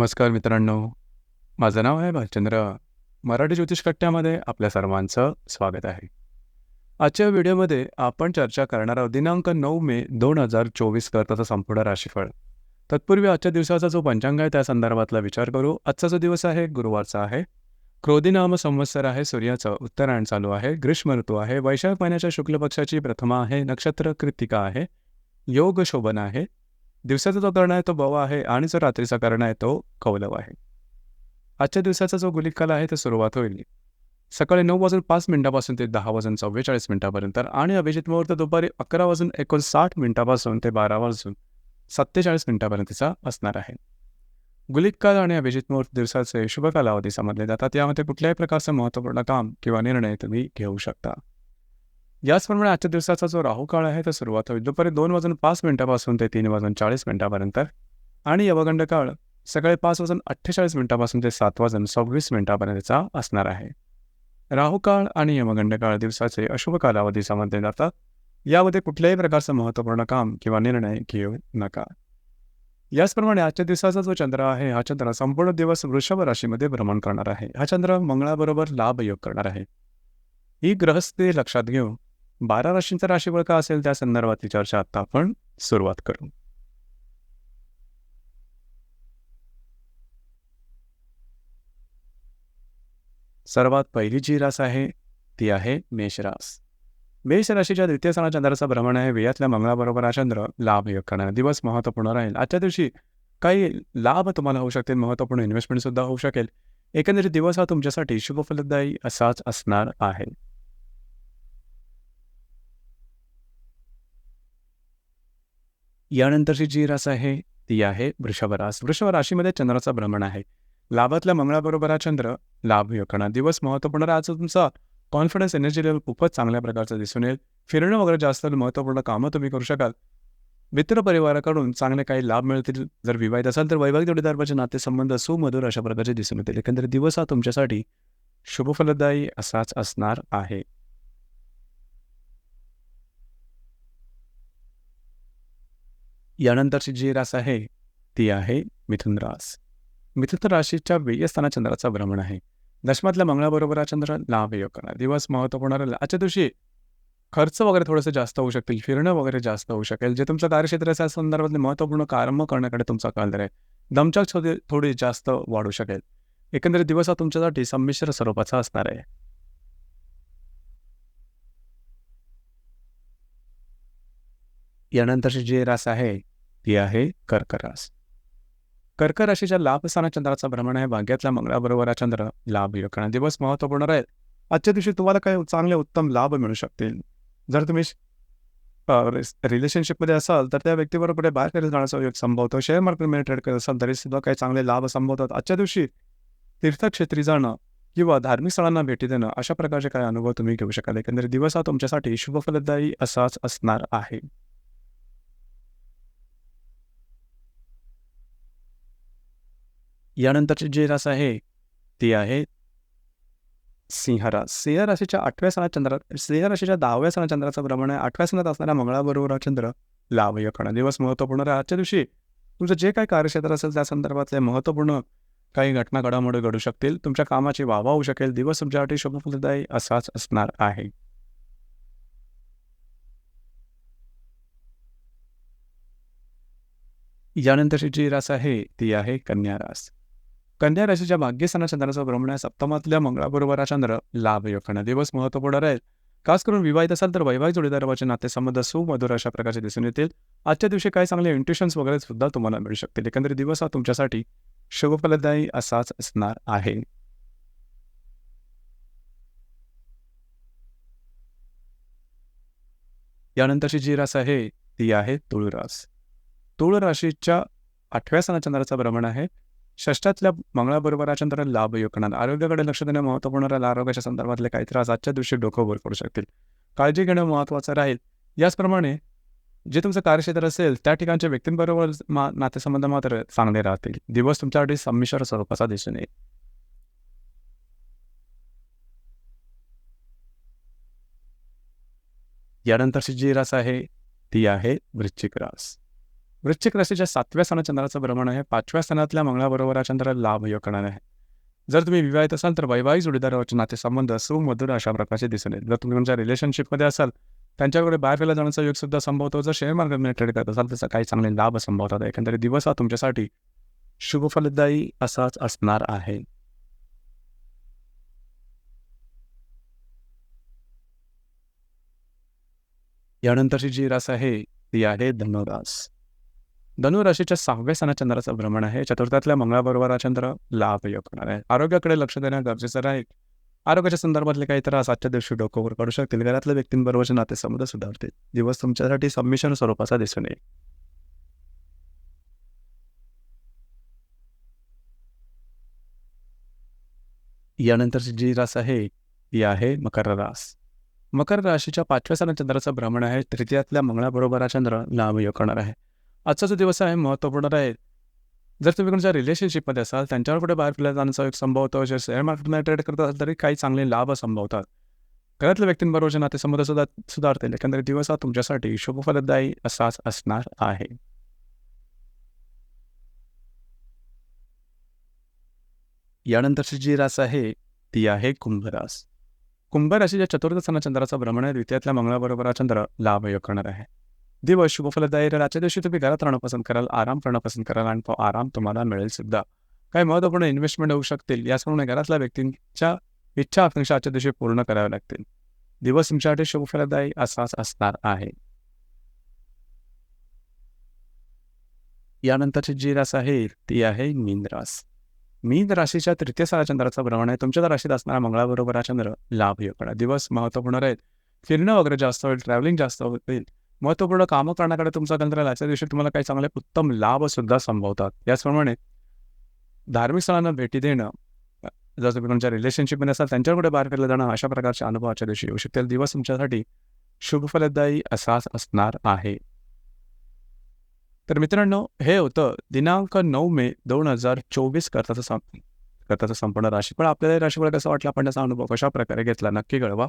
नमस्कार मित्रांनो. माझं नाव आहे भालचंद्र. मराठी ज्योतिष कट्ट्यामध्ये आपल्या सर्वांचं स्वागत आहे. आजच्या व्हिडिओमध्ये आपण चर्चा करणार आहोत दिनांक नऊ मे दोन हजार चोवीस करताचा संपूर्ण राशीफळ. तत्पूर्वी आजच्या दिवसाचा जो पंचांग आहे त्या संदर्भातला विचार करू. आजचा जो दिवस आहे गुरुवारचा आहे. क्रोधीनाम संवत्सर आहे सूर्याचं उत्तरायण चालू आहे ग्रीष्म ऋतू आहे वैशाख महिन्याच्या शुक्ल पक्षाची प्रथमा आहे नक्षत्र कृतिका आहे योग शोभन आहे दिवसाचा जो कर्ण आहे तो बवा आहे आणि जो रात्रीचा कर्ण आहे तो कौलव आहे. आजच्या दिवसाचा जो गुलिकल आहे तो सुरुवात होईल. सकाळी नऊ वाजून पाच मिनिटापासून ते दहा वाजून चव्वेचाळीस मिनिटापर्यंत आणि अभिजित मुहूर्त दुपारी अकरा वाजून एकोणसाठ मिनिटापासून ते बारा वाजून सत्तेचाळीस मिनिटापर्यंतचा असणार आहे. गुलिक काल आणि अभिजित मुहूर्त दिवसाचे शुभ कालावधी समजले जातात. यामध्ये कुठल्याही प्रकारचं महत्त्वपूर्ण काम किंवा निर्णय तुम्ही घेऊ शकता. याचप्रमाणे आजच्या दिवसाचा जो राहू काळ आहे तो सुरुवात होईल. दुपारी दोन वाजून पाच मिनिटापासून ते तीन वाजून चाळीस मिनिटापर्यंत. आणि यवगंड काळ सकाळी पाच वाजून अठ्ठेचाळीस मिनिटापासून ते सात वाजून सव्वीस मिनिटापर्यंतचा असणार आहे. राहू काळ आणि यमगंड काळ दिवसाचे अशुभ कालावधी समजले जातात. यामध्ये कुठल्याही प्रकारचं महत्त्वपूर्ण काम किंवा निर्णय घेऊ नका. याचप्रमाणे आजच्या दिवसाचा जो चंद्र आहे हा चंद्र संपूर्ण दिवस वृषभ राशीमध्ये भ्रमण करणार आहे. हा चंद्र मंगळाबरोबर लाभ योग करणार आहे. ही ग्रहस्थे लक्षात घेऊन बारा राशींचा राशीफळ का असेल? त्या संदर्भातली चर्चा आता आपण सुरुवात करू. सर्वात पहिली जी रास आहे ती आहे मेषरास मेष राशीच्या द्वितीय सणा चंद्राचा भ्रमण आहे. वेयातल्या मंगळाबरोबर हा चंद्र लाभ योग करणार दिवस महत्त्वपूर्ण राहील. आजच्या दिवशी काही लाभ तुम्हाला होऊ शकतील महत्त्वपूर्ण इन्व्हेस्टमेंट सुद्धा होऊ शकेल. एकंदरीत दिवस हा तुमच्यासाठी शुभफलदायी असाच असणार आहे. यानंतरची जी रास आहे ती आहे वृषभरास वृषभराशीमध्ये वृषभ राशीमध्ये चंद्राचा भ्रमण आहे. लाभातल्या मंगळाबरोबर हा चंद्र लाभ योग दिवस महत्त्वपूर्ण राहायचा तुमचा कॉन्फिडन्स एनर्जी लेवल खूपच चांगल्या प्रकारचं दिसून येईल. फिरणं वगैरे जास्त महत्त्वपूर्ण कामं तुम्ही करू शकाल. मित्र परिवाराकडून चांगले काही लाभ मिळतील. जर विवाहित असाल तर वैवाहिक जोडीदारपाचे नातेसंबंध सुमधुर अशा प्रकारचे दिसून येतील. एकंदरीत दिवस हा तुमच्यासाठी शुभफलदायी असाच असणार आहे. यानंतरची जी रास आहे ती आहे मिथुन रास. मिथुन राशीच्या व्ययस्थाना चंद्राचा भ्रमण आहे. दशमातल्या मंगळाबरोबर हा चंद्र लाभ योग करणार. दिवस महत्त्वपूर्ण राहील आजच्या दिवशी खर्च वगैरे थोडंसं जास्त होऊ शकतील फिरणं वगैरे जास्त होऊ शकेल जे तुमचं कार्यक्षेत्र असेल संदर्भातले महत्त्वपूर्ण कर्म करण्याकडे तुमचा कल आहे. दमचाक थोडी थोडी जास्त वाढू शकेल. एकंदरीत दिवस हा तुमच्यासाठी संमिश्र स्वरूपाचा असणार आहे. यानंतरची जी रास आहे ती आहे कर्क रास कर्क राशीच्या लाभ स्थाना चंद्राचा भ्रमण आहे. भाग्यातल्या मंगळाबरोबर हा चंद्र लाभ योग कारण दिवस महत्त्वपूर्ण राहील. आजच्या दिवशी तुम्हाला काही चांगले उत्तम लाभ मिळू शकतील. जर तुम्ही रिलेशनशिपमध्ये असाल तर त्या व्यक्तीबरोबर पुढे बाहेर करत जाण्याचा योग संभवतो. शेअर मार्केटमध्ये ट्रेड करत असाल तरी सुद्धा काही चांगले लाभ संभवतात. आजच्या दिवशी तीर्थक्षेत्री जाणं किंवा धार्मिक स्थळांना भेटी देणं अशा प्रकारचे काही अनुभव तुम्ही घेऊ शकाल. एकंदरीत दिवस हा तुमच्यासाठी शुभफलदायी असाच असणार आहे. यानंतरची जी रास आहे ती आहे सिंह रास. सिंह राशीच्या आठव्या सणात चंद्र सिंह राशीच्या दहाव्या सणा चंद्राचं भ्रमण आहे. आठव्या सणात असणाऱ्या मंगळाबरोबर हा चंद्र लाभ दिवस महत्त्वपूर्ण आहे आजच्या दिवशी तुमचं जे काही कार्यक्षेत्र असेल त्या संदर्भातले महत्त्वपूर्ण काही घटना घडामोडी घडू शकतील. तुमच्या कामाची वावा होऊ शकेल. दिवस तुमच्यासाठी शुभफलदायी असाच असणार आहे. यानंतरची जी रास आहे ती आहे कन्या रास. कन्या राशीच्या भाग्यस्थाना चंद्राचा भ्रमण आहे. सप्तमातल्या मंगळाबरोबर हा चंद्र लाभ योग दिवस महत्त्वपूर्ण राहील. खास करून विवाहित असाल तर वैवाहिक जोडीदाराचे नातेसंबंध सुमधुर अशा प्रकारचे दिसून येतील. आजच्या दिवशी काही चांगले इंट्युशन्स वगैरे सुद्धा तुम्हाला मिळू शकतील. एकंदरीत दिवस हा तुमच्यासाठी शुभफलदायी असाच असणार आहे. यानंतरची जी रास आहे ती आहे तुळ रास तुळ राशीच्या आठव्या सणा चंद्राचा भ्रमण आहे. षष्टातल्या मंगळाबरोबर नंतर लाभ योगणार आरोग्याकडे लक्ष देणं महत्त्वपूर्ण राहील. आरोग्याच्या संदर्भातले काही त्रास आजच्या दिवशी डोकं वर करू शकतील. काळजी घेणं महत्त्वाचं राहील. याचप्रमाणे जे तुमचं कार्यक्षेत्र असेल त्या ठिकाणच्या व्यक्तींबरोबर मा नातेसंबंध मात्र चांगले राहतील. दिवस तुमच्यासाठी संमिश्र स्वरूपाचा दिसून येईल. यानंतरची जी रास आहे ती आहे वृश्चिक रास. वृश्चिक राशीच्या सातव्या स्थानात चंद्राचं भ्रमण आहे पाचव्या स्थानातल्या मंगळाबरोबर हा लाभ योग करणार आहे. जर तुम्ही विवाहित असाल तर वैवाहिक जोडीदाराचे नातेसंबंध सुमधुर अशा प्रकारचे दिसून येईल. जर तुम्ही तुमच्या रिलेशनशिपमध्ये असाल त्यांच्याकडे बाहेर फिरला जाण्याचा योग सुद्धा संभवतो. जर शेअर मार्केटमध्ये ट्रेड करत असाल त्याचा काही चांगले लाभ संभवतात. एकंदरीत दिवस हा तुमच्यासाठी शुभफलदायी असाच असणार आहे. यानंतरची जी रास आहे ती आहे धनुरास. धनुराशीच्या सहाव्या स्थानात चंद्राचं भ्रमण आहे. चतुर्थातल्या मंगळाबरोबर हा चंद्र लाभयोग करणार आहे. आरोग्याकडे लक्ष देणं गरजेचं राहील आरोग्याच्या संदर्भातले काही त्रास आजच्या दिवशी डोकोवर पडू शकतील. घरातल्या व्यक्तींबरोबरचे नातेसंबंध सुधारतील. दिवस तुमच्यासाठी संमिश्रण स्वरूपाचा दिसून येईल. यानंतरची जी रास आहे ती आहे मकर रास. मकर राशीच्या पाचव्या स्थानात चंद्राचं भ्रमण आहे. तृतीयातल्या मंगळाबरोबर हा चंद्र लाभ योग करणार आहे. आजचा जो दिवस आहे महत्त्वपूर्ण राहील जर तुम्ही कोणत्या रिलेशनशिपमध्ये असाल त्यांच्यावर कुठे बाहेर फिरल्या जाण्याचा एक संभवतो जर शेअर मार्केटमध्ये ट्रेड करत असाल तरी काही चांगले लाभ संभवतात. घरातल्या व्यक्तींबरोबर नाते संबंध सुद्धा सुधारतील एकंदरीत दिवस हा तुमच्यासाठी शुभफलदायी असाच असणार आहे. यानंतरची जी रास आहे ती आहे कुंभरास कुंभ राशीच्या चतुर्थ सणा चंद्राचा भ्रमण आहे. द्वितीयातल्या मंगळाबरोबर हा चंद्र लाभ योग करणार आहे. दिवस शुभफलदायी राहील आजच्या दिवशी तुम्ही घरात राहणं पसंत कराल आराम करणं पसंत कराल आणि तो आराम तुम्हाला मिळेल सुद्धा. काही महत्त्वपूर्ण इन्व्हेस्टमेंट होऊ शकतील. याचप्रमाणे घरातल्या व्यक्तींच्या इच्छा आकांक्षा आजच्या दिवशी पूर्ण कराव्या लागतील. दिवस तुमच्यासाठी शुभफलदायी असाच असणार आहे. यानंतरची जी रास आहे ती आहे मीन रास मीन राशीच्या तृतीय सारा चंद्राचं भ्रमण आहे. तुमच्या राशीत असणारा मंगळाबरोबर हा चंद्र लाभ योग दिवस महत्त्वपूर्ण राहील. फिरणं वगैरे जास्त होईल ट्रॅव्हलिंग जास्त होईल. महत्त्वपूर्ण कामं करण्याकडे तुमचा केंद्र राहील आजच्या दिवशी तुम्हाला काही चांगले उत्तम लाभ सुद्धा संभवतात. याचप्रमाणे धार्मिक स्थळांना भेटी देणं जर तुम्ही तुमच्या रिलेशनशिपमध्ये असाल त्यांच्याकडे बाहेर फिरलं जाणं अशा प्रकारचे अनुभव आजच्या दिवशी येऊ शकतील. दिवस तुमच्यासाठी शुभफलदायी असाच असणार आहे. तर मित्रांनो हे होतं दिनांक नऊ मे दोन हजार चोवीस करताचं संप करताचं संपूर्ण राशीफळ आपल्याला राशीफळ कसं वाटलं? आपण त्याचा अनुभव कशा प्रकारे घेतला? नक्की कळवा.